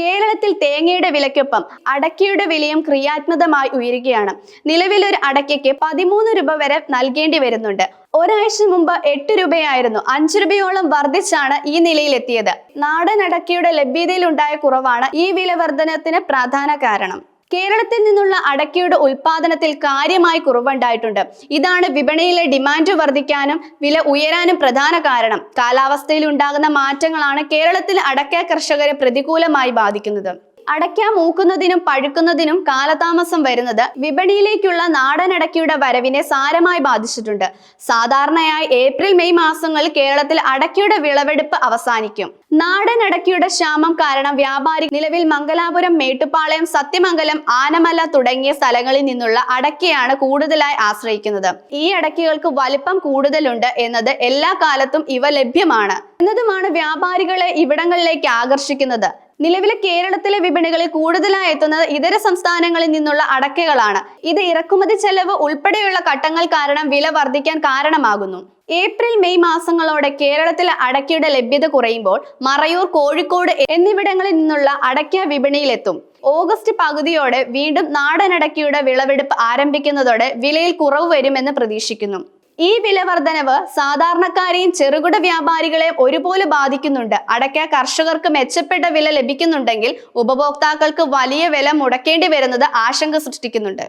കേരളത്തിൽ തേങ്ങയുടെ വിലയ്ക്കൊപ്പം അടയ്ക്കയുടെ വിലയും ക്രിയാത്മകമായി ഉയരുകയാണ്. ഒരു അടക്കയ്ക്ക് പതിമൂന്ന് രൂപ വരെ നൽകേണ്ടി വരുന്നുണ്ട്. ഒരാഴ്ച മുമ്പ് എട്ട് രൂപയായിരുന്നു. അഞ്ച് രൂപയോളം വർദ്ധിച്ചാണ് ഈ നിലയിലെത്തിയത്. നാടൻ അടയ്ക്കയുടെ ലഭ്യതയിലുണ്ടായ കുറവാണ് ഈ വില വർധനത്തിന് പ്രധാന കാരണം. കേരളത്തിൽ നിന്നുള്ള അടക്കയുടെ ഉൽപാദനത്തിൽ കാര്യമായി കുറവുണ്ടായിട്ടുണ്ട്. ഇതാണ് വിപണിയിലെ ഡിമാൻഡ് വർദ്ധിക്കാനും വില ഉയരാനും പ്രധാന കാരണം. കാലാവസ്ഥയിൽ ഉണ്ടാകുന്ന മാറ്റങ്ങളാണ് കേരളത്തിൽ അടക്ക കർഷകരെ പ്രതികൂലമായി ബാധിക്കുന്നത്. അടയ്ക്ക മൂക്കുന്നതിനും പഴുക്കുന്നതിനും കാലതാമസം വരുന്നത് വിപണിയിലേക്കുള്ള നാടൻ അടയ്ക്കയുടെ വരവിനെ സാരമായി ബാധിച്ചിട്ടുണ്ട്. സാധാരണയായി ഏപ്രിൽ മെയ് മാസങ്ങളിൽ കേരളത്തിൽ അടയ്ക്കയുടെ വിളവെടുപ്പ് അവസാനിക്കും. നാടൻ അടയ്ക്കയുടെ ക്ഷാമം കാരണം വ്യാപാരി നിലവിൽ മംഗലാപുരം മേട്ടുപ്പാളയം സത്യമംഗലം ആനമല തുടങ്ങിയ സ്ഥലങ്ങളിൽ നിന്നുള്ള അടയ്ക്കയാണ് കൂടുതലായി ആശ്രയിക്കുന്നത്. ഈ അടയ്ക്കകൾക്ക് വലിപ്പം കൂടുതലുണ്ട് എന്നത് എല്ലാ കാലത്തും ഇവ ലഭ്യമാണ്. എന്നതുമാണ് വ്യാപാരികളെ ഇവിടങ്ങളിലേക്ക് ആകർഷിക്കുന്നത്. നിലവിലെ കേരളത്തിലെ വിപണികളിൽ കൂടുതലായി എത്തുന്നത് ഇതര സംസ്ഥാനങ്ങളിൽ നിന്നുള്ള അടക്കകളാണ്. ഇത് ഇറക്കുമതി ചെലവ് ഉൾപ്പെടെയുള്ള ഘട്ടങ്ങൾ കാരണം വില വർദ്ധിക്കാൻ കാരണമാകുന്നു. ഏപ്രിൽ മെയ് മാസങ്ങളോടെ കേരളത്തിലെ അടക്കയുടെ ലഭ്യത കുറയുമ്പോൾ മറയൂർ കോഴിക്കോട് എന്നിവിടങ്ങളിൽ നിന്നുള്ള അടക്ക വിപണിയിലെത്തും. ഓഗസ്റ്റ് പകുതിയോടെ വീണ്ടും നാടൻ അടയ്ക്കയുടെ വിളവെടുപ്പ് ആരംഭിക്കുന്നതോടെ വിലയിൽ കുറവ് വരുമെന്ന് പ്രതീക്ഷിക്കുന്നു. ഈ വിലവർദ്ധനവ് സാധാരണക്കാരെയും ചെറുകിട വ്യാപാരികളെയും ഒരുപോലെ ബാധിക്കുന്നുണ്ട്. അടയ്ക്ക കർഷകർക്ക് മെച്ചപ്പെട്ട വില ലഭിക്കുന്നുണ്ടെങ്കിൽ ഉപഭോക്താക്കൾക്ക് വലിയ വില മുടക്കേണ്ടി വരുന്നത് ആശങ്ക സൃഷ്ടിക്കുന്നുണ്ട്.